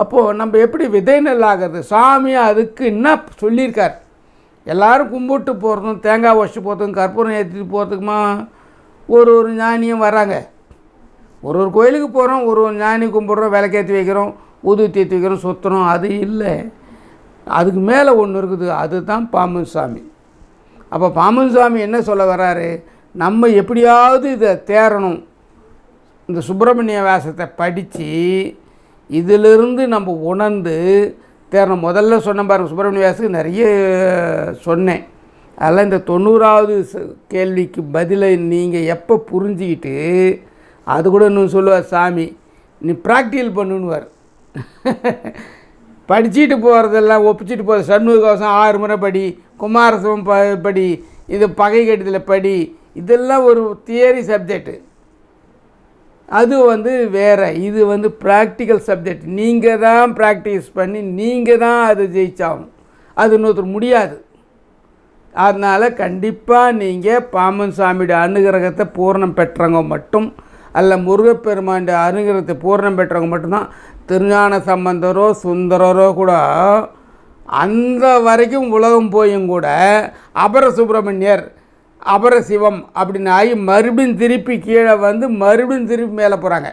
அப்போது நம்ம எப்படி விதை நெல் ஆகிறது? சாமி அதுக்கு என்ன சொல்லியிருக்கார்? எல்லோரும் கும்பிட்டு போகிறதும் தேங்காய் வச்சு போகிறதுக்கும் கற்பூரம் ஏற்றிட்டு போகிறதுக்குமா ஒரு ஒரு ஞானியும் வராங்க. ஒரு ஒரு கோயிலுக்கு போகிறோம் ஒரு ஒரு ஞானி கும்பிட்றோம் விளக்கேற்றி வைக்கிறோம் ஊதுவத்தி ஏற்றி வைக்கிறோம் சுற்றுறோம் அது இல்லை. அதுக்கு மேலே ஒன்று இருக்குது அதுதான் பாமன் சாமி. அப்போ பாமன் சாமி என்ன சொல்ல வராரு? நம்ம எப்படியாவது இதை தேரணும் இந்த சுப்பிரமணிய வாசத்தை படித்து இதிலிருந்து நம்ம உணர்ந்து தேரணும் முதல்ல சொன்ன பாருங்க சுப்பிரமணிய வியாசுக்கு நிறைய சொன்னேன். அதெல்லாம் இந்த தொண்ணூறாவது ச- கேள்விக்கு பதிலை நீங்கள் எப்போ புரிஞ்சுக்கிட்டு அது கூட இன்னும் சொல்லுவார் சாமி நீ ப்ராக்டிகல் பண்ணுன்னுவார். படிச்சுட்டு போகிறதெல்லாம் ஒப்பிச்சிட்டு போகிற சண்முகவசம் ஆறு முறை படி குமாரசம் ப படி இது பகை கட்டத்தில் படி இதெல்லாம் ஒரு தியரி சப்ஜெக்ட்டு அது வந்து வேறு. இது வந்து ப்ராக்டிக்கல் சப்ஜெக்ட் நீங்கள் தான் ப்ராக்டிஸ் பண்ணி நீங்கள் தான் அது ஜெயிச்சாகணும். அது இன்னொருத்தர் முடியாது. அதனால் கண்டிப்பாக நீங்கள் பாமன் சாமியோட அனுகிரகத்தை பூரணம் பெற்றவங்க மட்டும் அல்ல முருகப்பெருமாண்ட அனுகிரகத்தை பூரணம் பெற்றவங்க மட்டும்தான். திருஞான சம்பந்தரோ சுந்தரரோ கூட அந்த வரைக்கும் உலகம் போயும் கூட அபர சுப்பிரமணியர் அபர சிவம் அப்படின்னு ஆகி மறுபடியும் திருப்பி கீழே வந்து மறுபடியும் திருப்பி மேலே போகிறாங்க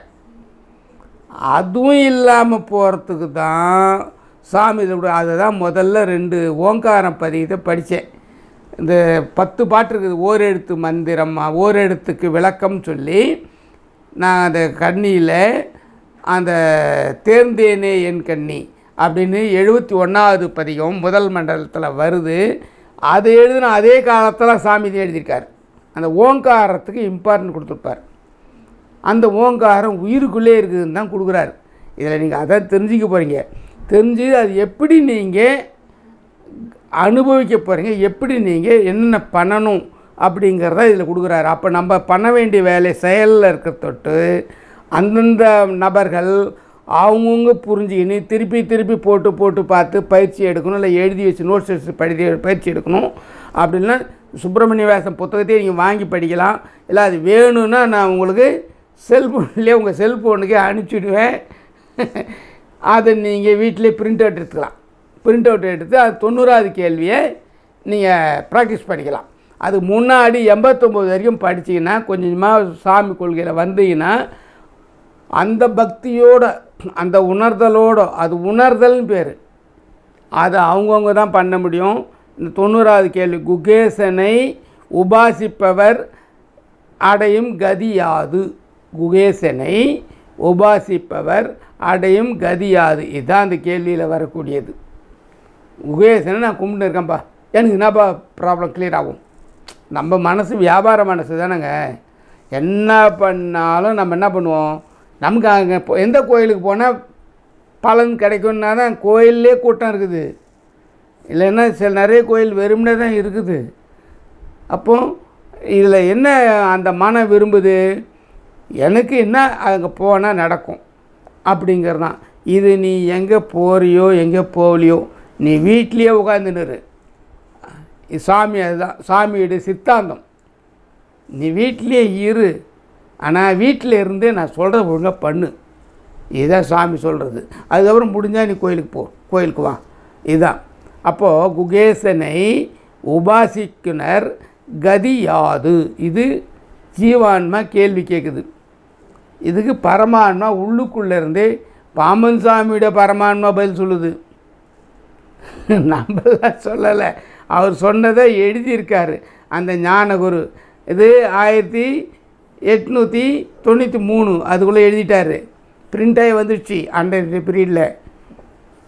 அதுவும் இல்லாமல் போகிறதுக்கு தான் சாமி அதை தான் முதல்ல ரெண்டு ஓங்காரம் பதியத்தை படித்தேன். இந்த பத்து பாட்டு இருக்குது ஓரெழுத்து மந்திரம் ஓரெழுத்துக்கு விளக்கம் சொல்லி நான் அந்த கண்ணியில் அந்த தேர்ந்தேனே என் கண்ணி அப்படின்னு எழுபத்தி ஒன்றாவது பதிகம் முதல் மண்டலத்தில் வருது. அதை எழுதின அதே காலத்தில் சாமி எழுதியிருக்கார். அந்த ஓங்காரத்துக்கு இம்பார்ட்டன்ட் கொடுத்துருப்பார். அந்த ஓங்காரம் உயிருக்குள்ளே இருக்குதுன்னு தான் கொடுக்குறாரு. இதில் நீங்கள் அதான் தெரிஞ்சுக்க போகிறீங்க தெரிஞ்சு அது எப்படி நீங்கள் அனுபவிக்க போகிறீங்க எப்படி நீங்கள் என்னென்ன பண்ணணும் அப்படிங்கிறத இதில் கொடுக்குறாரு. அப்போ நம்ம பண்ண வேண்டிய வேலை செயலில் இருக்க தொட்டு அந்தந்த நபர்கள் அவங்கவுங்க புரிஞ்சுக்கின்னு திருப்பி திருப்பி போட்டு போட்டு பார்த்து பயிற்சி எடுக்கணும் இல்லை எழுதி வச்சு நோட்ஸ் வச்சு படி பயிற்சி எடுக்கணும். அப்படின்னா சுப்பிரமணிய வேசம் புத்தகத்தையே நீங்கள் வாங்கி படிக்கலாம். இல்லை அது வேணும்னா நான் உங்களுக்கு செல்ஃபோன்லேயே உங்கள் செல்ஃபோனுக்கே அனுப்பிச்சிடுவேன். அதை நீங்கள் வீட்டிலே பிரிண்ட் அவுட் எடுத்துக்கலாம். பிரிண்ட் அவுட் எடுத்து அது தொண்ணூறாவது கேள்வியை நீங்கள் ப்ராக்டிஸ் பண்ணிக்கலாம். அது முன்னாடி எண்பத்தொம்போது வரைக்கும் படிச்சிங்கன்னா கொஞ்சமாக சாமி கொள்கையில் வந்தீங்கன்னா அந்த பக்தியோட அந்த உணர்தலோட அது உணர்தல்னு பேர். அதை அவங்கவுங்க தான் பண்ண முடியும். இந்த தொண்ணூறாவது கேள்வி குகேசனை உபாசிப்பவர் அடையும் கதியாது குகேசனை உபாசிப்பவர் அடையும் கதியாது இதுதான் அந்த கேள்வியில் வரக்கூடியது. குகேசனை நான் கும்பிட்டு இருக்கேன்ப்பா எனக்கு என்னப்பா ப்ராப்ளம் கிளியர் ஆகும்? நம்ம மனசு வியாபார மனசு தானேங்க. என்ன பண்ணாலும் நம்ம என்ன பண்ணுவோம்? நமக்கு அங்கே இப்போ எந்த கோயிலுக்கு போனால் பலன் கிடைக்கும்னா தான் கோயிலே கூட்டம் இருக்குது. இல்லைன்னா சில நிறைய கோயில் வெறுமனே தான் இருக்குது. அப்போ இதில் என்ன அந்த மனம் விரும்புது? எனக்கு என்ன அங்கே போனால் நடக்கும்? அப்படிங்கிறது தான். இது நீ எங்கே போறியோ எங்கே போகலையோ நீ வீட்லேயே உட்காந்துன்னு சாமி அதுதான். சாமியோட சித்தாந்தம். நீ வீட்லேயே இரு. ஆனால் வீட்டில் இருந்தே நான் சொல்கிறத ஒழுங்காக பண்ணு. இதுதான் சாமி சொல்கிறது அதுக்கப்புறம் முடிஞ்சால் நீ கோயிலுக்கு போ கோயிலுக்கு வா. இதுதான் அப்போது குகேசனை உபாசிக்குனர் கதி யாது இது ஜீவான்மா கேள்வி கேட்குது இதுக்கு பரமான்மா உள்ளுக்குள்ளே இருந்தே பாமன் சாமியோட பரமான்மா பதில் சொல்லுது. நம்மளாம் சொல்லலை. அவர் சொன்னதை எழுதியிருக்காரு. அந்த ஞானகுரு. இது ஆயிரத்தி எட்நூற்றி தொண்ணூற்றி மூணு. அதுக்குள்ளே எழுதிட்டார். பிரிண்டாகி வந்துடுச்சு அண்டர் பீரியடில்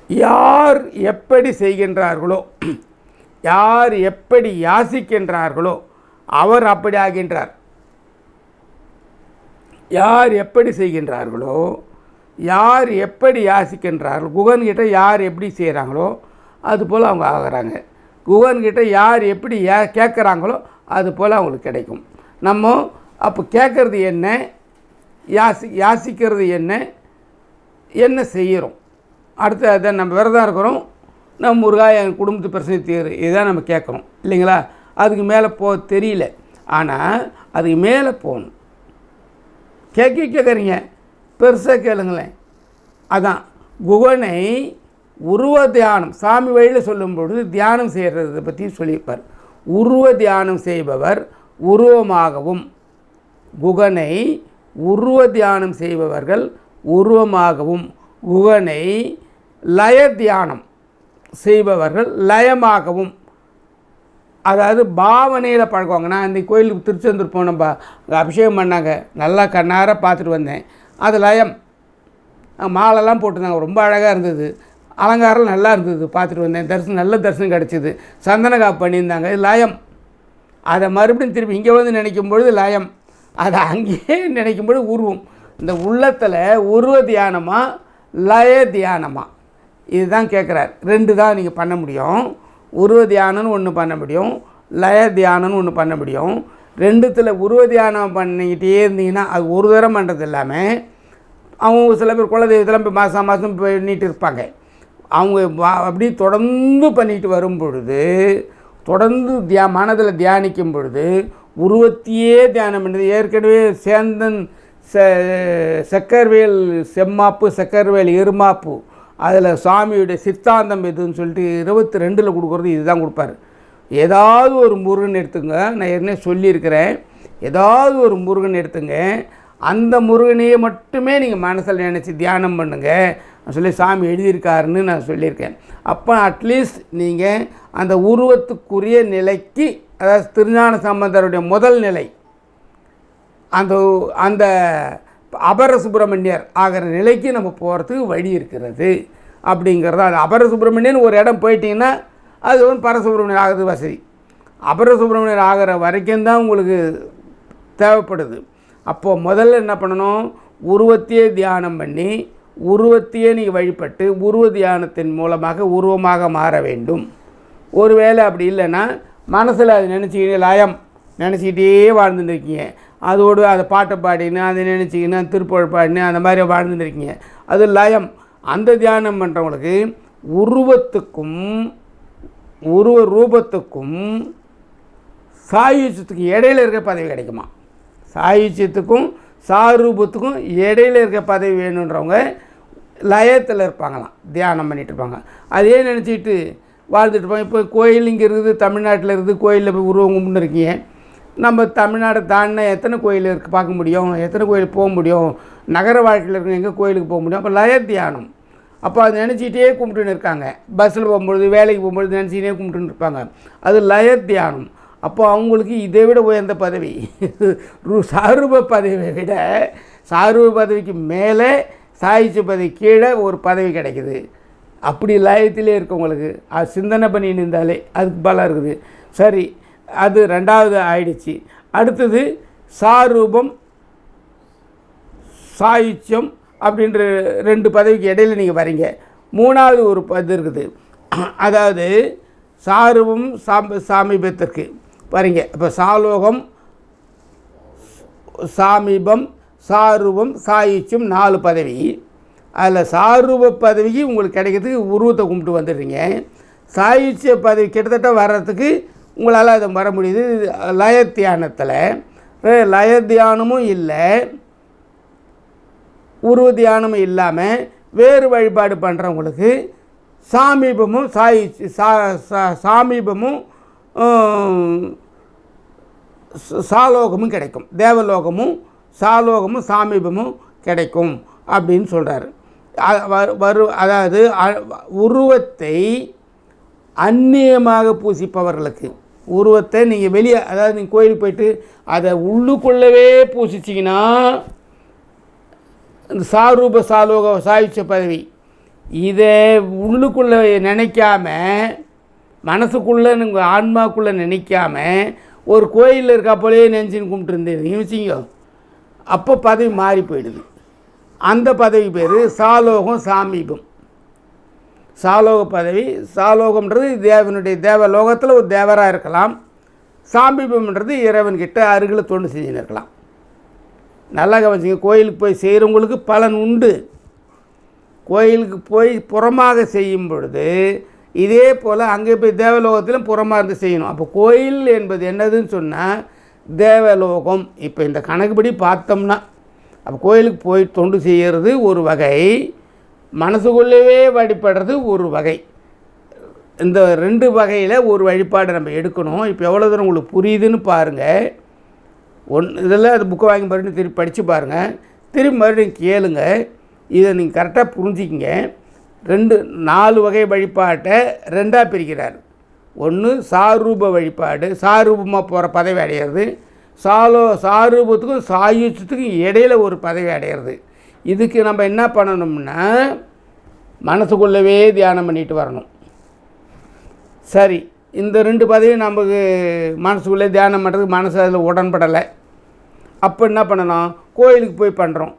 யார் எப்படி செய்கின்றார்களோ யார் எப்படி யாசிக்கின்றார்களோ அவர் அப்படி ஆகின்றார். யார் எப்படி செய்கின்றார்களோ யார் எப்படி யாசிக்கின்றார்கள் குகன்கிட்ட யார் எப்படி செய்கிறாங்களோ அது போல் அவங்க ஆகிறாங்க. குகன்கிட்ட யார் எப்படி ஏ கேட்குறாங்களோ அது போல் அவங்களுக்கு கிடைக்கும். நம்ம அப்போ கேட்குறது என்ன? யாசி யாசிக்கிறது என்ன? என்ன செய்கிறோம் அடுத்து அதை நம்ம விரதம் இருக்கிறோம். நம்ம முருகா என் குடும்பத்து பிரச்சனை தீரு இதுதான் நம்ம கேட்குறோம் இல்லைங்களா? அதுக்கு மேலே போக தெரியல. ஆனால் அதுக்கு மேலே போகணும். கேட்க கேட்குறீங்க பெருசாக கேளுங்களேன். அதான் குகனை உருவ தியானம் சாமி வழியில் சொல்லும் பொழுது தியானம் செய்கிறத பற்றி சொல்லியிருப்பார். உருவ தியானம் செய்பவர் உருவமாகவும் குகனை உருவ தியானம் செய்பவர்கள் உருவமாகவும் குகனை லய தியானம் செய்பவர்கள் லயமாகவும். அதாவது பாவனையில் பழகுவாங்க. நான் இந்த கோயிலுக்கு திருச்செந்தூர் போனோம் அங்கே அபிஷேகம் பண்ணாங்க. நல்லா கண்ணார பார்த்துட்டு வந்தேன். அது லயம். மாலைலாம் போட்டிருந்தாங்க. ரொம்ப அழகாக இருந்தது. அலங்காரம் நல்லா இருந்தது. பார்த்துட்டு வந்தேன். தரிசனம் நல்ல தரிசனம் கிடச்சிது. சந்தனகா பண்ணியிருந்தாங்க. இது லயம். அதை மறுபடியும் திருப்பி இங்கே வந்து நினைக்கும் பொழுது லயம். அதை அங்கேயே நினைக்கும் பொழுது உருவம். இந்த உள்ளத்தில் உருவ தியானமா லய தியானமா? இதுதான் கேட்குறார் ரெண்டு தான் நீங்கள் பண்ண முடியும். உருவ தியானம்னு ஒன்று பண்ண முடியும். லய தியானம்னு ஒன்று பண்ண முடியும். ரெண்டுத்தில் உருவ தியானம் பண்ணிக்கிட்டே இருந்தீங்கன்னா அது ஒரு தரம் பண்ணுறது இல்லாமல் அவங்க சில பேர் குலதெய்வத்தெல்லாம் போய் மாதம் மாதம் பண்ணிட்டு இருப்பாங்க. அவங்க அப்படியே தொடர்ந்து பண்ணிட்டு வரும் பொழுது தொடர்ந்து தியா மனதில் தியானிக்கும் பொழுது உருவத்தையே தியானம் பண்ணுது ஏற்கனவே சேந்தன் ச செக்கர்வேல் செம்மாப்பு செக்கர்வேல் எருமாப்பு அதில் சாமியுடைய சித்தாந்தம் எதுன்னு சொல்லிட்டு இருபத்தி ரெண்டில் கொடுக்குறது இதுதான் கொடுப்பாரு. ஏதாவது ஒரு முருகன் எடுத்துங்க நான் ஏற்கனவே சொல்லியிருக்கிறேன். ஏதாவது ஒரு முருகன் எடுத்துங்க அந்த முருகனையே மட்டுமே நீங்கள் மனசில் நினச்சி தியானம் பண்ணுங்கள் சொல்லி சாமி எழுதியிருக்காருன்னு நான் சொல்லியிருக்கேன். அப்போ அட்லீஸ்ட் நீங்கள் அந்த உருவத்துக்குரிய நிலைக்கு அதாவது திருஞான சம்பந்தருடைய முதல் நிலை அந்த அந்த அபர சுப்பிரமணியர் ஆகிற நிலைக்கு நம்ம போகிறதுக்கு வழி இருக்கிறது. அப்படிங்கிறது அது அபர சுப்பிரமணியன் ஒரு இடம் போயிட்டீங்கன்னா அது வந்து பரசுப்பிரமணியர் ஆகிறது வசதி. அபர சுப்பிரமணியர் ஆகிற வரைக்கும் தான் உங்களுக்கு தேவைப்படுது. அப்போது முதல்ல என்ன பண்ணணும்? உருவத்தையே தியானம் பண்ணி உருவத்தையே நீங்கள் வழிபட்டு உருவ தியானத்தின் மூலமாக உருவமாக மாற வேண்டும். ஒருவேளை அப்படி இல்லைன்னா மனசில் அது நினச்சிக்கிட்டு லயம் நினச்சிக்கிட்டே வாழ்ந்துட்டு இருக்கீங்க அதோடு அதை பாட்டை பாடின்னு அதை நினச்சிக்கின்னு திருப்புகழ் பாடின்னு அந்த மாதிரி வாழ்ந்துட்டு இருக்கீங்க அது லயம். அந்த தியானம் பண்ணுறவங்களுக்கு உருவத்துக்கும் உருவ ரூபத்துக்கும் சாயுச்சத்துக்கு இடையில இருக்க பதவி கிடைக்குமா? சாயுச்சியத்துக்கும் சாரூபத்துக்கும் இடையில இருக்க பதவி வேணுன்றவங்க லயத்தில் இருப்பாங்களாம். தியானம் பண்ணிகிட்டு இருப்பாங்க. அதே நினச்சிட்டு வாழ்ந்துட்டு இருப்பாங்க. இப்போ கோயில் இங்கே இருக்குது தமிழ்நாட்டில் இருக்குது கோயிலில் போய் உருவம் கும்பிட்டு இருக்கீங்க. நம்ம தமிழ்நாடு தாண்டினா எத்தனை கோயில் இருக்குது பார்க்க முடியும்? எத்தனை கோயில் போக முடியும்? நகர வாழ்க்கையில் இருக்க எங்கே கோயிலுக்கு போக முடியும்? அப்போ லய தியானம். அப்போ அதை நினச்சிக்கிட்டே கும்பிட்டுன்னு இருக்காங்க. பஸ்ஸில் போகும்பொழுது வேலைக்கு போகும்பொழுது நினச்சிக்கிட்டே கும்பிட்டுன்னு இருப்பாங்க. அது லய தியானம். அப்போ அவங்களுக்கு இதை விட உயர்ந்த பதவி. சாரூப பதவியை விட சாரூப பதவிக்கு மேலே சாயிச்சு கீழே ஒரு பதவி கிடைக்குது. அப்படி லயத்திலே இருக்கவங்களுக்கு அது சிந்தனை பண்ணின்னு இருந்தாலே அதுக்கு பலம் இருக்குது. சரி அது ரெண்டாவது ஆயிடுச்சு. அடுத்தது சாரூபம் சாயுச்சியம் அப்படின்ற ரெண்டு பதவிக்கு இடையில நீங்கள் வரீங்க. மூணாவது ஒரு இது இருக்குது. அதாவது சாருவம் சாம சாமீபத்திற்கு வரீங்க. இப்போ சாலோகம் சாமீபம் சாருவம் சாயிச்சும் நாலு பதவி. அதில் சாரூப பதவிக்கு உங்களுக்கு கிடைக்கிறதுக்கு உருவத்தை கும்பிட்டு வந்துடுறீங்க. சாயுச்சிய பதவி கிட்டத்தட்ட வர்றதுக்கு உங்களால் அதை வர முடியுது. லய தியானத்தில் லய தியானமும் இல்லை. உருவ தியானமும் இல்லாமல் வேறு வழிபாடு பண்ணுறவங்களுக்கு சாமீபமும் சாயி சா சா- சாமீபமும் சாலோகமும் கிடைக்கும். தேவலோகமும் சாலோகமும் சாமீபமும் கிடைக்கும் அப்படின்னு சொல்கிறாரு வரு அதாவது உருவத்தை அந்நியமாக பூசிப்பவர்களுக்கு உருவத்தை நீங்கள் வெளியே அதாவது நீங்கள் கோயிலுக்கு போயிட்டு அதை உள்ளுக்குள்ளவே பூசிச்சிங்கன்னா இந்த சாரூப சாலோக சாயுச்ச பதவி இதை உள்ளுக்குள்ளே நினைக்காம மனசுக்குள்ளே உங்கள் ஆன்மாக்குள்ளே நினைக்காம ஒரு கோயிலில் இருக்கா போலே நினச்சின்னு கும்பிட்டு இருந்தீங்க வச்சிங்க அப்போ பதவி மாறி போயிடுது. அந்த பதவி பேர் சாலோகம் சாமீபம். சாலோக பதவி சாலோகம்ன்றது தேவனுடைய தேவ லோகத்தில் ஒரு தேவராக இருக்கலாம். சாமீபம்ன்றது இறைவன்கிட்ட அருகில் தொண்டு செஞ்சுன்னு இருக்கலாம். நல்லா கவனிச்சிங்க கோயிலுக்கு போய் செய்கிறவங்களுக்கு பலன் உண்டு. கோயிலுக்கு போய் புறமாக செய்யும் பொழுது இதே போல் அங்கே போய் தேவலோகத்திலும் புறமாக இருந்து செய்யணும். அப்போ கோயில் என்பது என்னதுன்னு சொன்னால் தேவலோகம். இப்போ இந்த கணக்குப்படி பார்த்தோம்னா அப்போ கோயிலுக்கு போய் தொண்டு செய்கிறது ஒரு வகை மனசுக்குள்ளேயே வழிபடுறது ஒரு வகை. இந்த ரெண்டு வகையில் ஒரு வழிபாடு நம்ம எடுக்கணும். இப்போ எவ்வளோ தூரம் உங்களுக்கு புரியுதுன்னு பாருங்கள் ஒன் இதெல்லாம் அது புக்கை வாங்கி மறுபடியும் திருப்பி படித்து பாருங்கள் திரும்பி மறுபடியும் கேளுங்க. இதை நீங்கள் கரெக்டாக புரிஞ்சிக்கிங்க. ரெண்டு நாலு வகை வழிபாட்டை ரெண்டாக பிரிக்கிறார். ஒன்று சாரூப வழிபாடு சாரூபமாக போகிற பதவி அடையிறது. சாலோ சாரூபத்துக்கும் சாயுச்சத்துக்கும் இடையில ஒரு பதவி அடையிறது. இதுக்கு நம்ம என்ன பண்ணணும்னா மனசுக்குள்ளவே தியானம் பண்ணிட்டு வரணும். சரி இந்த ரெண்டு பதவியும் நமக்கு மனசுக்குள்ளே தியானம் பண்ணுறதுக்கு மனசு அதில் உடன்படலை. அப்போ என்ன பண்ணணும்? கோயிலுக்கு போய் பண்ணுறோம்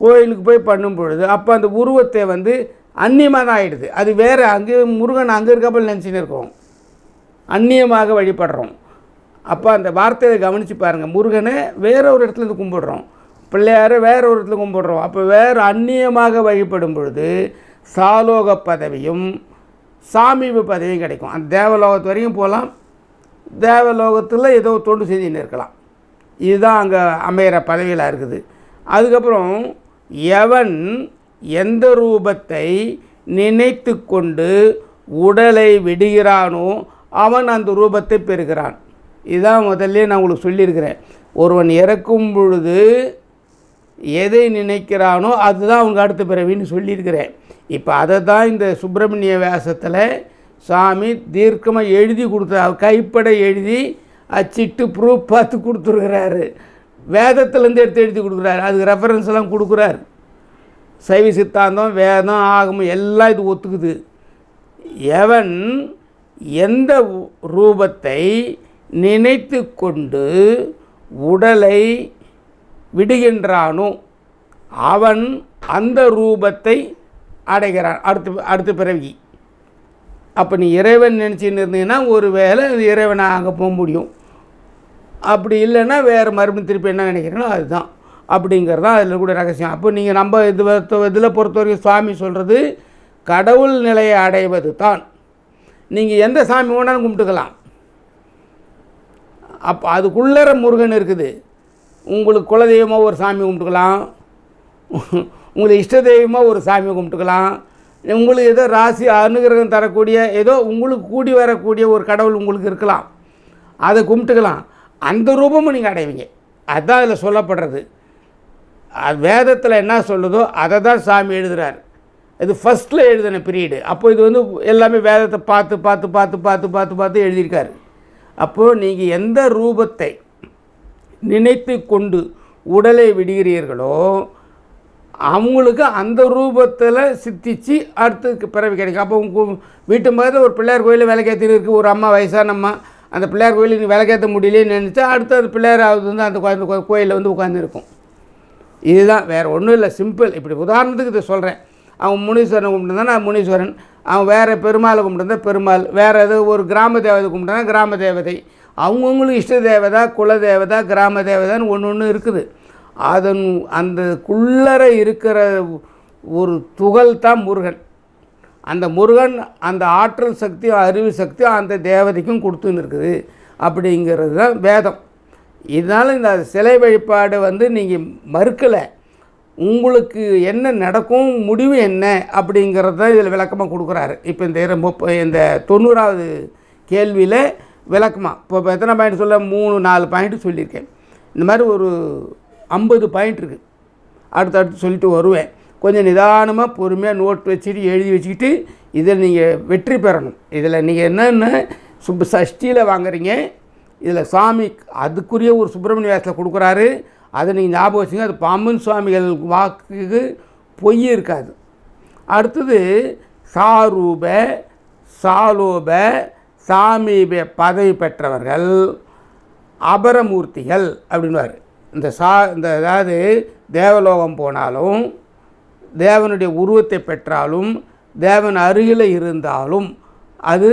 கோயிலுக்கு போய் பண்ணும் பொழுது அப்போ அந்த உருவத்தை வந்து அந்நியமாக தான் ஆகிடுது அது வேறு அங்கே முருகன் அங்கே இருக்கப்போ நினச்சின்னு இருக்கோம். அந்நியமாக வழிபடுறோம். அப்போ அந்த வார்த்தையை கவனித்து பாருங்கள் முருகனை வேற ஒரு இடத்துல இருந்து கும்பிடுறோம். பிள்ளையாரை வேற ஒரு இடத்துல கும்பிடுறோம். அப்போ வேறு அந்நியமாக வழிபடும் பொழுது சாலோக பதவியும் சாமீப பதவியும் கிடைக்கும். அந்த தேவலோகத்து வரைக்கும் போகலாம். தேவலோகத்தில் ஏதோ தொண்டு செஞ்சுன்னு இருக்கலாம். இதுதான் அங்கே அமையிற பதவியில் இருக்குது. அதுக்கப்புறம் எவன் எந்த ரூபத்தை நினைத்து கொண்டு உடலை விடுகிறானோ அவன் அந்த ரூபத்தை பெறுகிறான். இதுதான் முதல்ல நான் உங்களுக்கு சொல்லியிருக்கிறேன். ஒருவன் இறக்கும் பொழுது எதை நினைக்கிறானோ அதுதான் அவனுக்கு அடுத்த பிறவின்னு சொல்லியிருக்கிறேன். இப்போ அதை தான் இந்த சுப்பிரமணிய வேசத்தில் சாமி தீர்க்கமாக எழுதி கொடுத்தா கைப்பட எழுதி அச்சிட்டு ப்ரூஃப் பார்த்து கொடுத்துருக்கிறாரு. வேதத்துலேருந்து எடுத்து எழுதி கொடுக்குறாரு. அதுக்கு ரெஃபரன்ஸ் எல்லாம் கொடுக்குறாரு. சைவ சித்தாந்தம் வேதம் ஆகமம் எல்லாம் இது ஒத்துக்குது. எவன் எந்த ரூபத்தை நினைத்து கொண்டு உடலை விடுகின்றானோ அவன் அந்த ரூபத்தை அடைகிறான். அடுத்து அடுத்த பிறவி. அப்போ நீ இறைவன் நினச்சின்னு இருந்தீங்கன்னா ஒரு வேளை இறைவனை அங்கே போக முடியும். அப்படி இல்லைன்னா வேறு மறுபடியும் திருப்பி என்ன நினைக்கிறீங்களோ அதுதான். அப்படிங்கிறது தான் அதில் கூட ரகசியம். அப்போ நீங்கள் நம்ம இது இதில் பொறுத்த வரைக்கும் சுவாமி சொல்கிறது கடவுள் நிலையை அடைவது தான் நீங்கள் எந்த சாமி வேணாலும் கும்பிட்டுக்கலாம். அப்போ அதுக்குள்ளற முருகன் இருக்குது. உங்களுக்கு குலதெய்வமாக ஒரு சாமி கும்பிட்டுக்கலாம். உங்களுக்கு இஷ்ட தெய்வமாக ஒரு சாமி கும்பிட்டுக்கலாம். உங்களுக்கு ஏதோ ராசி அனுகிரகம் தரக்கூடிய ஏதோ உங்களுக்கு கூடி வரக்கூடிய ஒரு கடவுள் உங்களுக்கு இருக்கலாம். அதை கும்பிட்டுக்கலாம். அந்த ரூபமும் நீங்கள் அடைவீங்க. அதுதான் அதில் சொல்லப்படுறது. வேதத்தில் என்ன சொல்லுதோ அதை தான் சாமி எழுதுகிறார் இது ஃபஸ்ட்டில் எழுதின பீரியடு அப்போ இது வந்து எல்லாமே வேதத்தை பார்த்து பார்த்து பார்த்து பார்த்து பார்த்து பார்த்து எழுதியிருக்காரு. அப்போது நீங்கள் எந்த ரூபத்தை நினைத்து கொண்டு உடலை விடுகிறீர்களோ அவங்களுக்கு அந்த ரூபத்தில் சித்திச்சு அடுத்து பிறவி கிடைக்கும். அப்போ உங்கள் வீட்டு மாதிரி ஒரு பிள்ளையார் கோயிலில் விளக்கேற்றின்னு இருக்குது ஒரு அம்மா வயசானம்மா. அந்த பிள்ளையார் கோயிலில் நீ விளக்கேற்ற முடியலன்னு நினச்சா அடுத்து அந்த பிள்ளையார் ஆகுது வந்து அந்த கோயில் கோயிலில் வந்து உட்காந்துருக்கும் இதுதான் வேறு ஒன்றும் இல்லை சிம்பிள். இப்படி உதாரணத்துக்கு இதை சொல்கிறேன் அவன் முனீஸ்வரனை கும்பிட்டுருந்தா முனீஸ்வரன். அவன் வேறு பெருமாளை கும்பிட்டுருந்தா பெருமாள். வேறு எது ஒரு கிராம தேவதை கும்பிட்டுனா கிராம தேவதை. அவங்கவுங்களுக்கு இஷ்ட தேவதா குல தேவதா கிராம தேவதான்னு ஒன்று ஒன்று இருக்குது. அதன் அந்த குள்ளற இருக்கிற ஒரு துகள் தான் முருகன். அந்த முருகன் அந்த ஆற்றல் சக்தியும் அறிவு சக்தியும் அந்த தேவதைக்கும் கொடுத்துன்னு இருக்குது. அப்படிங்கிறது தான் வேதம். இதனால் இந்த சிலை வழிபாடு வந்து நீங்கள் மறுக்கலை. உங்களுக்கு என்ன நடக்கும் முடிவு என்ன அப்படிங்கிறத இதில் விளக்கமாக கொடுக்குறாரு. இப்போ இந்த இரு- முப்ப இந்த தொண்ணூறாவது கேள்வியில் விளக்கமாக இப்போ இப்போ எத்தனை பாயிண்ட் சொல்ல? மூணு நாலு பாயிண்ட் சொல்லியிருக்கேன். இந்த மாதிரி ஒரு ஐம்பது பாயிண்ட் இருக்குது அடுத்து அடுத்து சொல்லிட்டு வருவேன். கொஞ்சம் நிதானமாக பொறுமையாக நோட் வச்சுட்டு எழுதி வச்சுக்கிட்டு இதில் நீங்கள் வெற்றி பெறணும். இதில் நீங்கள் என்னென்ன சுப் சஷ்டியில் வாங்குறீங்க இதில் சாமி அதுக்குரிய ஒரு சுப்பிரமணிய வேஷத்தில் கொடுக்குறாரு. அதை நீங்கள் ஞாபகம் வச்சுங்க அது பாம்பன் சுவாமிகள் வாக்குக்கு பொய் இருக்காது. அடுத்தது சாரூப சாலோப சாமீப பதவி பெற்றவர்கள் அபரமூர்த்திகள் அப்படின்வார் இந்த சா இந்த அதாவது தேவலோகம் போனாலும் தேவனுடைய உருவத்தை பெற்றாலும் தேவன் அருகில் இருந்தாலும் அது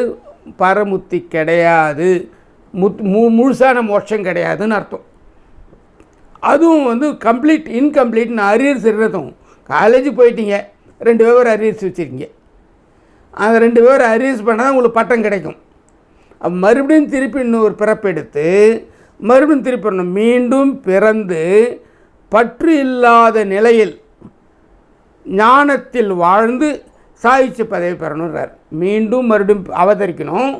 பரமுத்தி கிடையாது. முத் மு முழுசான மோட்சம் கிடையாதுன்னு அர்த்தம். அதுவும் வந்து கம்ப்ளீட் இன்கம்ப்ளீட்னு அரியர்ஸ் இருக்கட்டும் காலேஜ் போயிட்டீங்க ரெண்டு பேர் அரியர்ஸ் வச்சுருக்கீங்க. அந்த ரெண்டு பேர் அரியர்ஸ் பண்ணால் தான் உங்களுக்கு பட்டம் கிடைக்கும். மறுபடியும் திருப்பி இன்னொரு பிறப்பெடுத்து மறுபடியும் திருப்பி மீண்டும் பிறந்து பற்று இல்லாத நிலையில் ஞானத்தில் வாழ்ந்து சாகித்ய பதவி பெறணுன்றார் மீண்டும் மறுபடியும் அவதரிக்கணும்.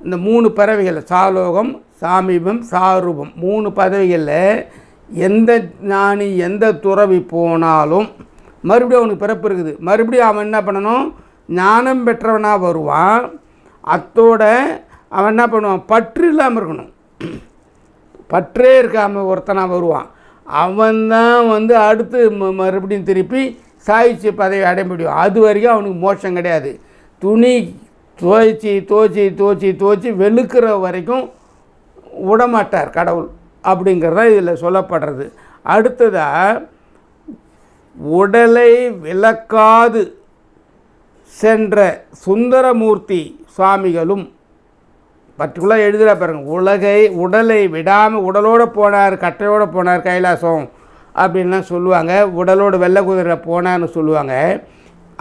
இந்த மூணு பறவைகள் சாலோகம் சாமீபம் சாரூபம் மூணு பதவிகளில் எந்த ஞானி எந்த துறவி போனாலும் மறுபடியும் அவனுக்கு பிறப்பு இருக்குது. மறுபடியும் அவன் என்ன பண்ணணும்? ஞானம் பெற்றவனாக வருவான். அத்தோட அவன் என்ன பண்ணுவான்? பற்று இல்லாமல் இருக்கணும். பற்றே இருக்காமல் ஒருத்தனாக வருவான். அவன் தான் வந்து அடுத்து ம- மறுபடியும் திருப்பி சாய்ச்சி பதவி அடைய முடியும். அது வரைக்கும் அவனுக்கு மோஷம் கிடையாது. துணி துவைச்சி துவச்சி துவச்சி துவச்சி வெளுக்கிற வரைக்கும் விடமாட்டார் கடவுள். அப்படிங்கிறது தான் இதில் சொல்லப்படுறது. அடுத்ததாக உடலை விளக்காது சென்ற சுந்தரமூர்த்தி சுவாமிகளும் பர்டிகுலராக எழுதுகிற பாருங்க உலகை உடலை விடாமல் உடலோடு போனார் கட்டையோடு போனார் கைலாசம் அப்படின்லாம் சொல்லுவாங்க உடலோடு வெள்ளை குதிரை போனான்னு சொல்லுவாங்க.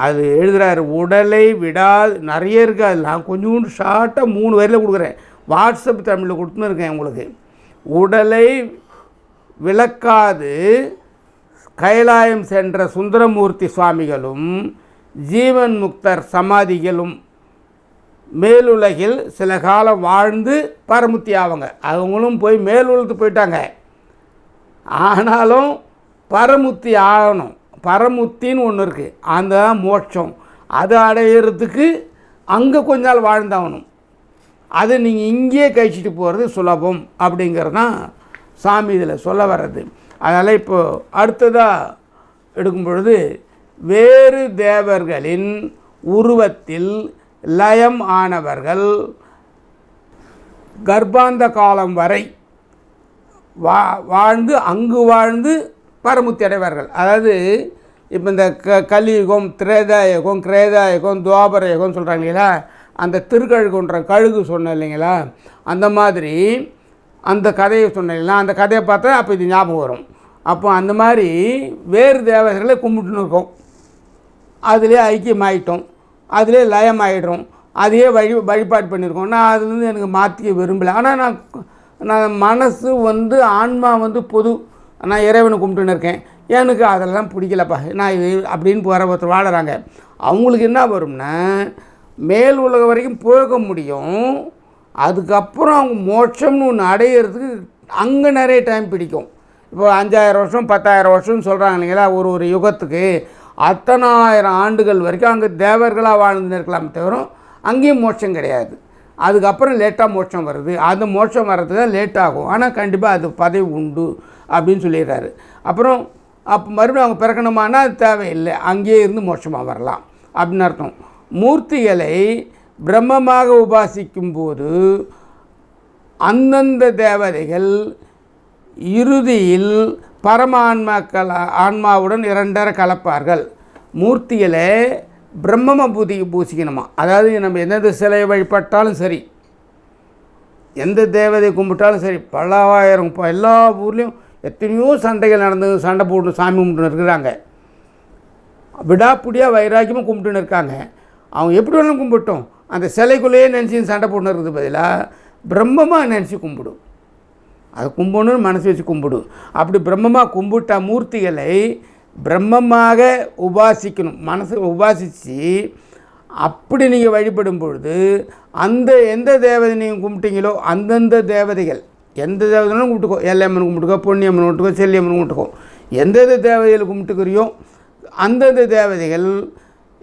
அது எழுதுகிறாரு உடலை விடாது நிறைய இருக்குது அதில் நான் கொஞ்சோண்டு ஷார்ட்டாக மூணு வரையில் கொடுக்குறேன். வாட்ஸ்அப் தமிழில் கொடுத்துன்னு இருக்கேன் உங்களுக்கு. உடலை விளக்காது. கைலாயம் சென்ற சுந்தரமூர்த்தி சுவாமிகளும் ஜீவன் முக்தர் சமாதிகளும் மேலுலகில் சில காலம் வாழ்ந்து பரமுத்தி ஆவாங்க. அவங்களும் போய் மேலுலகத்துக்கு போயிட்டாங்க. ஆனாலும் பரமுத்தி ஆகணும். பரமுத்தின்னு ஒன்று இருக்குது அந்த மோட்சம். அதை அடையிறதுக்கு அங்கே கொஞ்ச நாள் வாழ்ந்தாகணும். அதை நீங்கள் இங்கேயே கழிச்சிட்டு போகிறது சுலபம் அப்படிங்கிறது தான் சாமி இதில் சொல்ல வர்றது. அதனால் இப்போது அடுத்ததாக எடுக்கும் பொழுது வேறு தேவர்களின் உருவத்தில் லயம் ஆனவர்கள் கர்ப்பாந்த காலம் வரை வா வாழ்ந்து அங்கு வாழ்ந்து பரமுத்தி அடைவார்கள் அதாவது இப்போ இந்த க கலியுகம் திரேதாயுகம் கிரேதாயுகம் துவாபர யுகம் சொல்கிறாங்க இல்லையா? அந்த திருக்கழுகுன்ற கழுகு சொன்னேன் இல்லைங்களா? அந்த மாதிரி அந்த கதையை சொன்னேன் இல்லைங்களா? அந்த கதையை பார்த்தா அப்போ இது ஞாபகம் வரும். அப்போ அந்த மாதிரி வேறு தேவதைகளை கும்பிட்டுன்னு இருக்கோம். அதிலே ஐக்கியமாயிட்டோம். அதிலே லயமாயிடும் அதையே வழி வழிபாடு பண்ணியிருக்கோம். நான் அதுலேருந்து எனக்கு மாற்றிக்க விரும்பலை. ஆனால் நான் நான் மனசு வந்து ஆன்மா வந்து பொது நான் இறைவனை கும்பிட்டுன்னு இருக்கேன். எனக்கு அதெல்லாம் பிடிக்கலப்பா. நான் இது அப்படின்னு போகிற ஒருத்தர் வாழறாங்க. அவங்களுக்கு என்ன வரும்னா மேல் உலகம் வரைக்கும் போக முடியும். அதுக்கப்புறம் அவங்க மோட்சம்னு ஒன்று அடையிறதுக்கு அங்கே நிறைய டைம் பிடிக்கும். இப்போ அஞ்சாயிரம் வருஷம் பத்தாயிரம் வருஷம்னு சொல்கிறாங்க இல்லைங்களா ஒரு ஒரு யுகத்துக்கு. அத்தனாயிரம் ஆண்டுகள் வரைக்கும் அங்கே தேவர்களாக வாழ்ந்து இருக்கலாம் தவிர அங்கேயும் மோட்சம் கிடையாது. அதுக்கப்புறம் லேட்டாக மோட்சம் வருது. அந்த மோட்சம் வர்றதுக்கு தான் லேட் ஆகும். ஆனால் கண்டிப்பாக அது பதவி உண்டு அப்படின்னு சொல்லிடுறாரு. அப்புறம் அப்போ மறுபடியும் அவங்க பிறக்கணுமானா அது தேவையில்லை. அங்கேயே இருந்து மோட்சமாக வரலாம். அப்படின்னு அர்த்தம். மூர்த்திகளை பிரம்மமாக உபாசிக்கும் போது அந்தந்த தேவதைகள் இறுதியில் பரமான்மாக்கள் ஆன்மாவுடன் இரண்டர கலப்பார்கள். மூர்த்திகளை பிரம்மமாக பூதி பூசிக்கணுமா? அதாவது நம்ம எந்தெந்த சிலையை வழிபட்டாலும் சரி எந்த தேவதை கும்பிட்டாலும் சரி பல்லாயிரம் இப்போ எல்லா ஊர்லேயும் எத்தனையோ சண்டைகள் நடந்து சண்டை போட்டு சாமி கும்பிட்டு இருக்கிறாங்க. விடாப்புடியாக வைராக்கியமாக கும்பிட்டுன்னு இருக்காங்க. அவங்க எப்படி வேணாலும் கும்பிட்டோம். அந்த சிலைக்குள்ளேயே நினச்சி சண்டை போட்டு பதிலாக பிரம்மமாக நினச்சி கும்பிடும் அதை கும்பிடணும்னு மனசு வச்சு கும்பிடு. அப்படி பிரம்மமாக கும்பிட்ட மூர்த்திகளை பிரம்மமாக உபாசிக்கணும். மனசு உபாசித்து அப்படி நீங்கள் வழிபடும் பொழுது அந்த எந்த தேவதை நீங்கள் கும்பிட்டீங்களோ அந்தந்த தேவதைகள் எந்த தேவதைனாலும் கும்பிட்டுக்கோ. எல்லையம்மன் கும்பிட்டுக்கோ பொன்னியம்மன் கும்பிட்டுக்கோ செல்லியம்மன் கும்பிட்டுக்கோ. எந்தெந்த தேவதைகளை கும்பிட்டுக்கிறியோ அந்தந்த தேவதைகள்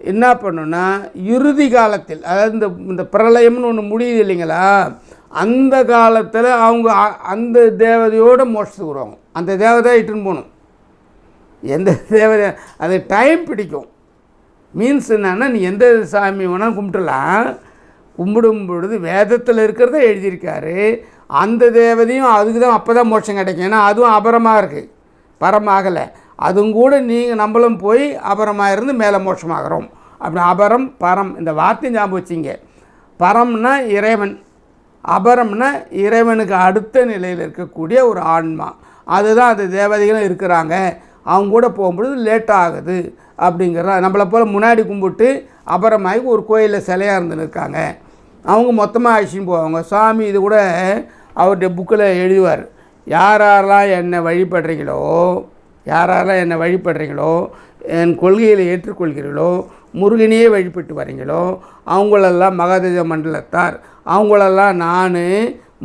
என்ன பண்ணுன்னா இறுதி காலத்தில் அதாவது இந்த இந்த பிரளயம்னு ஒன்று முடியுது இல்லைங்களா? அந்த காலத்தில் அவங்க அ- அந்த தேவதையோடு மோஷத்துக்கு வருவாங்க. அந்த தேவதை இட்டுன்னு போகணும். எந்த தேவதை அது டைம் பிடிக்கும். மீன்ஸ் என்னென்னா நீ எந்த சாமி வேணாலும் கும்பிட்டுலாம் கும்பிடும் பொழுது வேதத்தில் இருக்கிறத எழுதியிருக்காரு. அந்த தேவதையும் அதுக்கு தான் அப்போ தான் மோட்சம் கிடைக்கும். ஏன்னா அதுவும் அபரமாக இருக்குது பரமாகலை. அதுவும் கூட நீங்கள் நம்மளும் போய் அபரமாக இருந்து மேலே மோட்சமாகிறோம். அப்படி அபரம் பரம் இந்த வார்த்தை ஞாபகம் வச்சிங்க. பரம்னா இறைவன். அபரம்னா இறைவனுக்கு அடுத்த நிலையில் இருக்கக்கூடிய ஒரு ஆன்மா. அதுதான் அந்த தேவதைகளும் இருக்கிறாங்க. அவங்க கூட போகும்பொழுது லேட் ஆகுது அப்படிங்கிறத நம்மளை போல் முன்னாடி கும்பிட்டு அபரமாகி ஒரு கோயிலில் சிலையாக இருந்துன்னு இருக்காங்க. அவங்க மொத்தமாக அழிச்சின்னு போவாங்க. சாமி இது கூட அவருடைய புக்கில் எழுதுவார். யார் யாரெல்லாம் என்னை வழிபடுறீங்களோ யாரால யாரெல்லாம் என்னை வழிபடுறீங்களோ என் கொள்கையில் ஏற்றுக்கொள்கிறீர்களோ முருகனையே வழிபட்டு வரீங்களோ அவங்களெல்லாம் மகாதேஜ மண்டலத்தார். அவங்களெல்லாம் நான்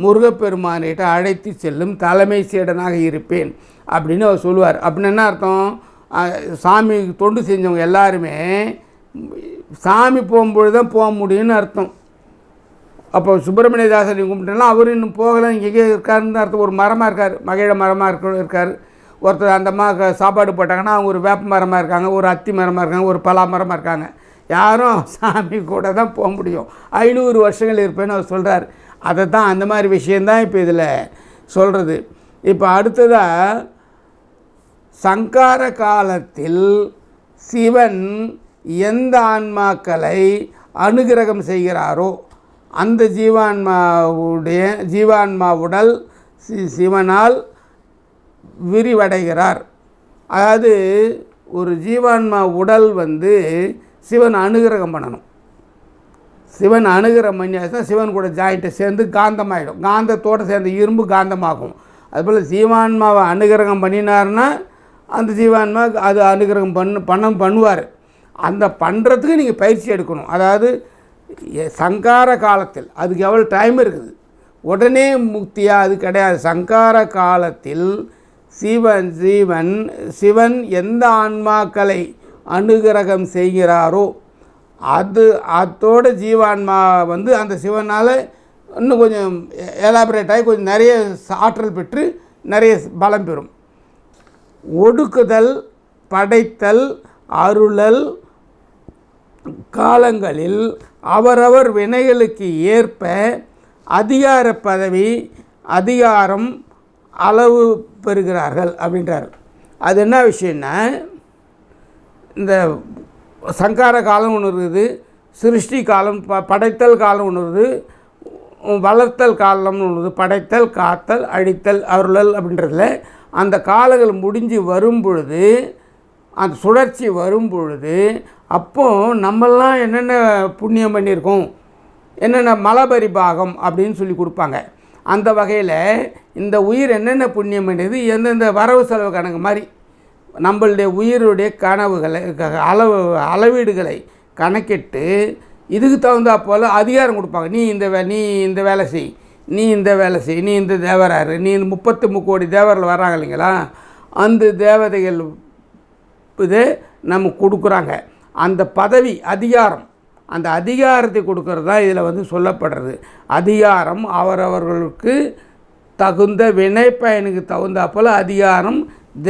முருகப்பெருமானிட்ட அழைத்து செல்லும் தலைமை சீடனாக இருப்பேன் அப்படின்னு அவர் சொல்லுவார். அப்படின்னு என்ன அர்த்தம்? சாமி தொண்டு செஞ்சவங்க எல்லாருமே சாமி போகும்பொழுது தான் போக முடியும்னு அர்த்தம். அப்போ சுப்பிரமணிய தாசனை அவர் இன்னும் போகலை இங்கே இருக்காருன்னு அர்த்தம். ஒரு மரமாக இருக்கார் மகிழ மரமாக இருக்க இருக்கார். ஒருத்தர் அந்த அம்மா சாப்பாடு போட்டாங்கன்னா அவங்க ஒரு வேப்ப மரமாக இருக்காங்க ஒரு அத்தி மரமாக இருக்காங்க ஒரு பலா மரமாக இருக்காங்க. யாரும் சாமி கூட தான் போக முடியும். ஐநூறு வருஷங்கள் இருப்பேன்னு அவர் சொல்கிறார் அதை தான் அந்த மாதிரி விஷயந்தான் இப்போ இதில் சொல்கிறது இப்போ அடுத்ததாக சங்கார காலத்தில் சிவன் எந்த ஆன்மாக்களை அனுகிரகம் செய்கிறாரோ அந்த ஜீவான்மாவுடைய ஜீவான்மா உடல் சி- சிவனால் விரிவடைகிறார். அதாவது ஒரு ஜீவான்மா உடல் வந்து சிவன் அனுகிரகம் பண்ணணும். சிவன் அனுகிரகம் பண்ணியாச்சுன்னா சிவன் கூட ஜாயிண்ட்டை சேர்ந்து காந்தமாகிடும் காந்தத்தோடு சேர்ந்து இரும்பு காந்தமாகும். அதுபோல் ஜீவான்மாவை அனுகிரகம் பண்ணினார்னா அந்த ஜீவான்மா அது அனுகிரகம் பண்ணு பண்ண பண்ணுவார். அந்த பண்ணுறதுக்கு நீங்கள் பயிற்சி எடுக்கணும். அதாவது சங்கார காலத்தில் அதுக்கு எவ்வளோ டைம் இருக்குது? உடனே முக்தியாக அது கிடையாது. சங்கார காலத்தில் சிவன் ஜீவன் சிவன் எந்த ஆன்மாக்களை அனுகிரகம் செய்கிறாரோ அது அதோட ஜீவான்மா வந்து அந்த சிவனால் இன்னும் கொஞ்சம் எலாபரேட் ஆகி கொஞ்சம் நிறைய ஆற்றல் பெற்று நிறைய பலம் பெறும். ஒடுக்குதல் படைத்தல் அருளல் காலங்களில் அவரவர் வினைகளுக்கு ஏற்ப அதிகார பதவி அதிகாரம் அளவு பெறுகிறார்கள் அப்படின்றார். அது என்ன விஷயம்னா இந்த சங்கார காலம் ஒன்று இருக்குது சிருஷ்டி காலம் ப படைத்தல் காலம் ஒன்று இருக்குது வளர்த்தல் காலம்னு ஒன்று படைத்தல் காத்தல் அழித்தல் அருளல் அப்படின்றதுல அந்த காலங்கள் முடிஞ்சு வரும் பொழுது அந்த சுழற்சி வரும் பொழுது அப்போது நம்மெல்லாம் என்னென்ன புண்ணியம் பண்ணியிருக்கோம் என்னென்ன மலபரி பாகம் அப்படின்னு சொல்லி கொடுப்பாங்க. அந்த வகையில் இந்த உயிர் என்னென்ன புண்ணியம் பண்ணியது எந்தெந்த வரவு செலவு கணக்கு மாதிரி நம்மளுடைய உயிருடைய கனவுகளை அளவு அளவீடுகளை கணக்கிட்டு இதுக்கு தகுந்தா போல் அதிகாரம் கொடுப்பாங்க. நீ இந்த வே நீ இந்த வேலை செய் நீ இந்த வேலை செய் நீ இந்த தேவராரு நீ இந்த முப்பத்து முக்கோடி தேவர்கள் வராங்க இல்லைங்களா? அந்த தேவதைகள் இது நம்ம கொடுக்குறாங்க. அந்த பதவி அதிகாரம் அந்த அதிகாரத்தை கொடுக்கறது தான் இதில் வந்து சொல்லப்படுறது. அதிகாரம் அவரவர்களுக்கு தகுந்த வினை பயனுக்கு தகுந்தா போல் அதிகாரம்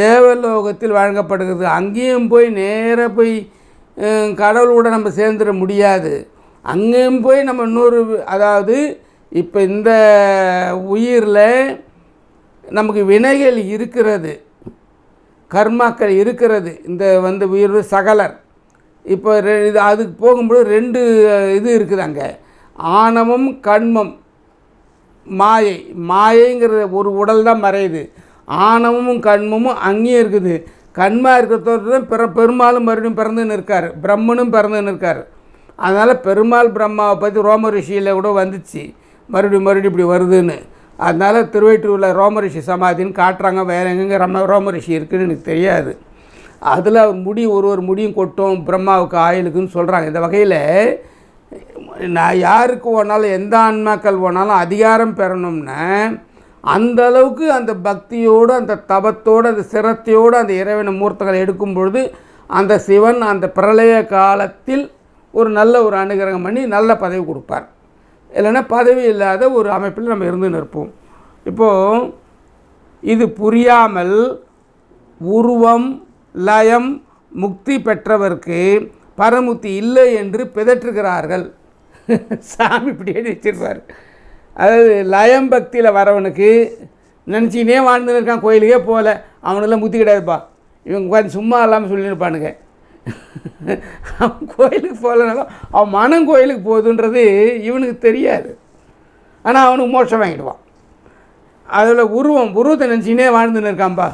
தேவலோகத்தில் வழங்கப்படுகிறது. அங்கேயும் போய் நேராக போய் கடவுளோட நம்ம சேர்ந்துட முடியாது. அங்கேயும் போய் நம்ம இன்னொரு அதாவது இப்போ இந்த உயிரில் நமக்கு வினைகள் இருக்கிறது. கர்மாக்கள் இருக்கிறது. இந்த வந்து உயிர் சகலர். இப்போ ரெ- இது அதுக்கு போகும்போது ரெண்டு இது இருக்குது அங்கே. ஆணவம் கண்மம். மாயை. மாயைங்கிற ஒரு உடல் தான் மறையுது. ஆணவமும் கண்மமும் அங்கேயும் இருக்குது. கண்மா இருக்கிறதோடு தான் பிற பெருமாளும் மறுபடியும் பிறந்துன்னு இருக்கார் பிரம்மனும் பிறந்துன்னு இருக்கார் அதனால் பெருமாள் பிரம்மாவை பற்றி ரோம ரிஷியில் கூட வந்துச்சு. மறுபடியும் மறுபடியும் இப்படி வருதுன்னு. அதனால் திருவயிற்றூரில் ரோம ரிஷி சமாதின்னு காட்டுறாங்க. வேறு எங்கெங்கே ரம ரோம ரிஷி எனக்கு தெரியாது. அதில் முடி ஒரு ஒரு முடியும் கொட்டும் பிரம்மாவுக்கு ஆயுளுக்குன்னு சொல்கிறாங்க இந்த வகையில் நான் யாருக்கு ஓனாலும் எந்த ஆன்மாக்கள் ஓனாலும் அதிகாரம் பெறணும்னா அந்த அளவுக்கு அந்த பக்தியோடு அந்த தபத்தோடு அந்த சிரத்தையோடு அந்த இறைவனை மூர்த்தங்களை எடுக்கும் பொழுது அந்த சிவன் அந்த பிரளய காலத்தில் ஒரு நல்ல ஒரு அனுகிரகம் பண்ணி நல்ல பதவி கொடுப்பார். இல்லைன்னா பதவி இல்லாத ஒரு அமைப்பில் நம்ம இருந்து நிற்போம். இப்போது இது புரியாமல் உருவம் லயம் முக்தி பெற்றவர்க்கு பரமுக்தி இல்லை என்று பிதற்றுகிறார்கள். சாமி இப்படி எழுதி வச்சிருப்பார் அதாவது லயம் பக்தியில் வரவனுக்கு நினச்சினே வாழ்ந்துன்னு இருக்கான் கோயிலுக்கே போகல. அவனெல்லாம் முத்தி கிடையாதுப்பா. இவங்க உட்காந்து சும்மா இல்லாமல் சொல்லியிருப்பானுங்க அவன் கோயிலுக்கு போகலனாலும் அவன் மனம் கோயிலுக்கு போகுதுன்றது இவனுக்கு தெரியாது. ஆனால் அவனுக்கு மோட்சம் வாங்கிடுவான். அதில் உருவம் உருவத்தை நினச்சினே வாழ்ந்துன்னு இருக்கான்ப்பா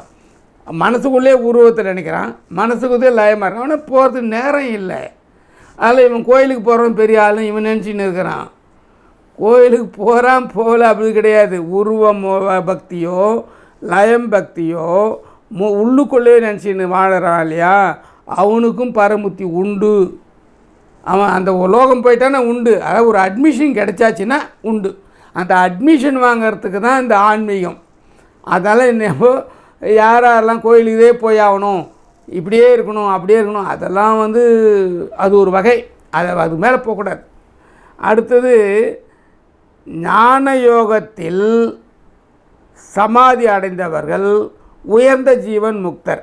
மனசுக்குள்ளே உருவத்தை நினைக்கிறான். மனசுக்குள்ளே லயமாக இருக்கான். ஆனால் போகிறதுக்கு நேரம் இல்லை. அதில் இவன் கோயிலுக்கு போகிறவன் பெரிய ஆளும் இவன் நினச்சின்னு இருக்கிறான். கோயிலுக்கு போகிறான் போகல அப்படி கிடையாது. உருவம் பக்தியோ லயம் பக்தியோ மு உள்ளுக்குள்ளே நினச்சின்னு வாழறான் இல்லையா? அவனுக்கும் பரமுத்தி உண்டு. அவன் அந்த உலோகம் போயிட்டானா உண்டு. அதாவது ஒரு அட்மிஷன் கிடைச்சாச்சுன்னா உண்டு. அந்த அட்மிஷன் வாங்கிறதுக்கு தான் இந்த ஆன்மீகம். அதனால் என்ன யாரெல்லாம் கோயிலுக்கே போய் ஆகணும் இப்படியே இருக்கணும் அப்படியே இருக்கணும் அதெல்லாம் வந்து அது ஒரு வகை. அதை அது மேலே போகக்கூடாது. அடுத்தது ஞான யோகத்தில் சமாதி அடைந்தவர்கள் உயர்ந்த ஜீவன் முக்தர்.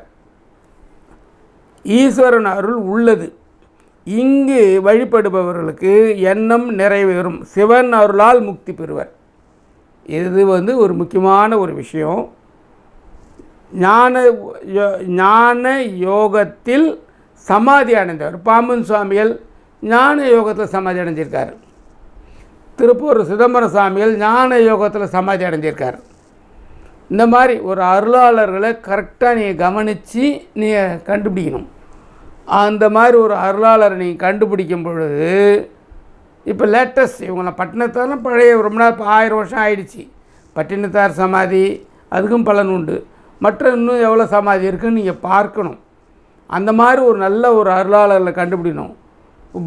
ஈஸ்வரன் அருள் உள்ளது. இங்கு வழிபடுபவர்களுக்கு எண்ணம் நிறைவேறும். சிவன் அருளால் முக்தி பெறுவர். இது வந்து ஒரு முக்கியமான ஒரு விஷயம். ஞான யோ- ஞான யோகத்தில் சமாதி அடைந்தவர். பாம்பன் சுவாமிகள் ஞான யோகத்தில் சமாதி அடைஞ்சிருக்கார். திருப்பூர் சிதம்பரம் சுவாமிகள் ஞான யோகத்தில் சமாதி அடைஞ்சிருக்கார். இந்த மாதிரி ஒரு அருளாளர்களை கரெக்டாக நீங்கள் கவனித்து நீங்கள் கண்டுபிடிக்கணும். அந்த மாதிரி ஒரு அருளாளரை நீங்கள் கண்டுபிடிக்கும் பொழுது இப்போ லேட்டஸ்ட் இவங்களாம் பட்டினத்தாரும் பழைய ரொம்ப நாள் இப்போ ஆயிரம் வருஷம் ஆயிடுச்சு. பட்டினத்தார் சமாதி அதுக்கும் பலன் உண்டு. மற்ற இன்னும் எவ்வளோ சமாதி இருக்குன்னு நீங்கள் பார்க்கணும். அந்த மாதிரி ஒரு நல்ல ஒரு அருளாளர்களை கண்டுபிடிக்கணும்.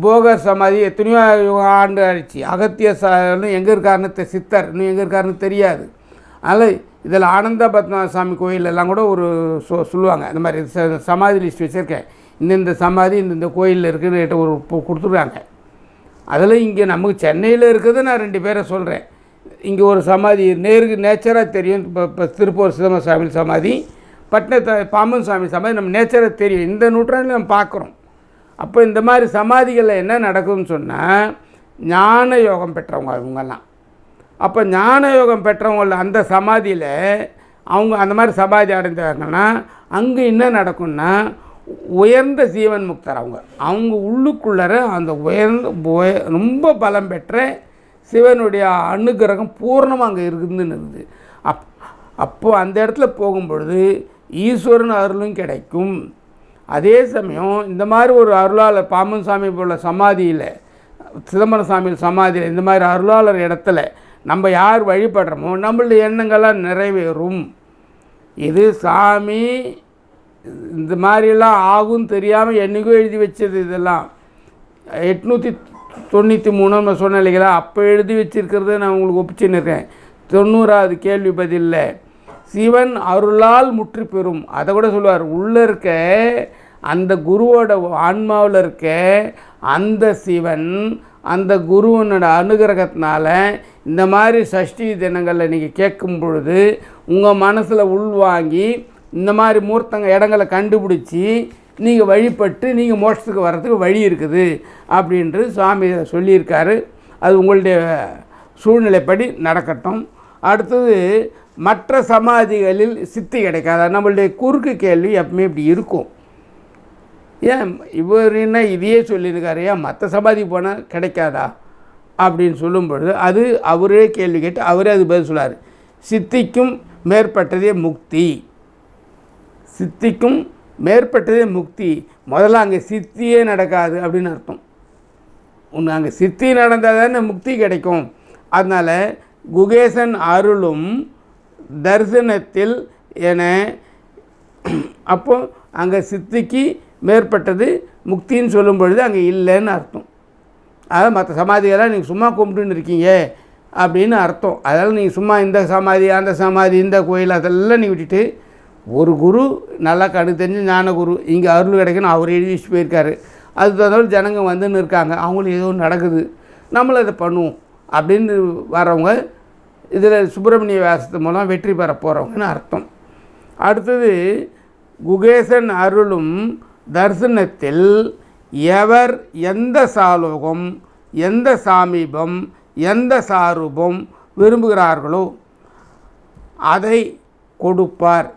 போகர் சமாதி எத்தனையோ ஆண்டு ஆயிடுச்சு. அகத்திய ச எங்கே இருக்காருன்னு தெ- சித்தர் இன்னும் எங்கே இருக்காருன்னு தெரியாது. அதனால் இதில் ஆனந்த பத்மநாப சாமி கோயில் எல்லாம் கூட ஒரு சொ சொல்லுவாங்க. இந்த மாதிரி ச- சமாதி லிஸ்ட் வச்சுருக்கேன். இந்தந்த சமாதி இந்தந்த கோயிலில் இருக்குன்னு ஒரு கொடுத்துருக்காங்க. அதில் இங்கே நமக்கு சென்னையில் இருக்கிறது நான் ரெண்டு பேரை சொல்கிறேன் இங்கே ஒரு சமாதி நேருக்கு நேச்சராக தெரியும். இப்போ இப்போ திருப்பூர் சிதம்பர சாமி சமாதி பட்டினத்த பாம்பன் சாமி சமாதி நம்ம நேச்சராக தெரியும். இந்த நூற்றாண்டில் நம்ம பார்க்குறோம். அப்போ இந்த மாதிரி சமாதிகளில் என்ன நடக்குதுன்னு சொன்னால் ஞான யோகம் பெற்றவங்க இவங்கெல்லாம். அப்போ ஞான யோகம் பெற்றவங்கள அந்த சமாதியில் அவங்க அந்த மாதிரி சமாதி அடைந்தாங்கன்னா அங்கே என்ன நடக்கும்னா உயர்ந்த ஜீவன் முக்தர் அவங்க. அவங்க உள்ளுக்குள்ளற அந்த உயர்ந்த ரொம்ப பலம் பெற்ற சிவனுடைய அனுகிரகம் பூர்ணமாக அங்கே இருக்குதுன்னு இருக்குது. அப் அப்போது அந்த இடத்துல போகும்பொழுது ஈஸ்வரன் அருளும் கிடைக்கும். அதே சமயம் இந்த மாதிரி ஒரு அருளாளர் பாம்பன் சாமி போல சமாதியில் சிதம்பரம் சாமியில் சமாதியில் இந்த மாதிரி அருளாளர் இடத்துல நம்ம யார் வழிபடுறோமோ நம்மளுடைய எண்ணங்கள்லாம் நிறைவேறும். இது சாமி இந்த மாதிரிலாம் ஆகும் தெரியாமல் என்றைக்கும் எழுதி வச்சது இதெல்லாம். எட்நூற்றி தொண்ணூற்றி மூணுன்னு சொன்னேன் இல்லைங்களா? அப்போ எழுதி வச்சிருக்கிறத நான் உங்களுக்கு ஒப்பிச்சுன்னு இருக்கேன். தொண்ணூறாவது கேள்வி பதிலில் சிவன் அருளால் முற்றி பெறும் அதை கூட சொல்லுவார். உள்ளே இருக்க அந்த குருவோட ஆன்மாவில் இருக்க அந்த சிவன் அந்த குருவனோட அனுகிரகத்தினால இந்த மாதிரி சஷ்டி தினங்களில் நீங்கள் கேட்கும் பொழுது உங்கள் மனசில் உள்வாங்கி இந்த மாதிரி மூர்த்தங்க இடங்களை கண்டுபிடிச்சி நீங்கள் வழிபட்டு நீங்கள் மோட்சத்துக்கு வர்றதுக்கு வழி இருக்குது அப்படின்றது சுவாமி சொல்லியிருக்காரு. அது உங்களுடைய சூழ்நிலைப்படி நடக்கட்டும். அடுத்தது மற்ற சமாதிகளில் சித்தி கிடைக்காதா. நம்மளுடைய குறுக்கு கேள்வி எப்பவுமே இப்படி இருக்கும். ஏன்? இவர் என்ன இதையே சொல்லியிருக்காரு. ஏன்? மற்ற சமாதி போனால் கிடைக்காதா? அப்படின்னு சொல்லும் பொழுது அது அவரே கேள்வி கேட்டு அவரே அது பதில் சொல்லார் சித்திக்கும் மேற்பட்டதே முக்தி. சித்திக்கும் மேற்பட்டதே முக்தி. முதல்ல அங்கே சித்தியே நடக்காது அப்படின்னு அர்த்தம். உன் அங்கே சித்தி நடந்தால் தானே முக்தி கிடைக்கும். அதனால் குகேசன் அருளும் தரிசனத்தில் என அப்போ அங்கே சித்திக்கு மேற்பட்டது முக்தின்னு சொல்லும் பொழுது அங்கே இல்லைன்னு அர்த்தம். அதாவது மற்ற சமாதிகளாக நீங்கள் சும்மா கும்பிட்டுன்னு இருக்கீங்க அப்படின்னு அர்த்தம். அதனால் நீங்கள் சும்மா இந்த சமாதி அந்த சமாதி இந்த கோயில் அதெல்லாம் நீ விட்டுட்டு ஒரு குரு நல்லா கணக்கு தெரிஞ்சு ஞான குரு இங்கே அருள் கிடைக்கணும் அவர் எழுதி வச்சு போயிருக்காரு. அது தகுந்த ஜனங்க வந்துன்னு இருக்காங்க. அவங்களுக்கு ஏதோ நடக்குது. நம்மளும் அதை பண்ணுவோம் அப்படின்னு வரவங்க இதில் சுப்பிரமணிய வியாசத்து மூலம் வெற்றி பெற போகிறவங்கன்னு அர்த்தம். அடுத்தது குகேசன் அருளும் தரிசனத்தில் எவர் எந்த சாலோகம் எந்த சாமீபம் எந்த சாரூபம் விரும்புகிறார்களோ அதை கொடுப்பார்.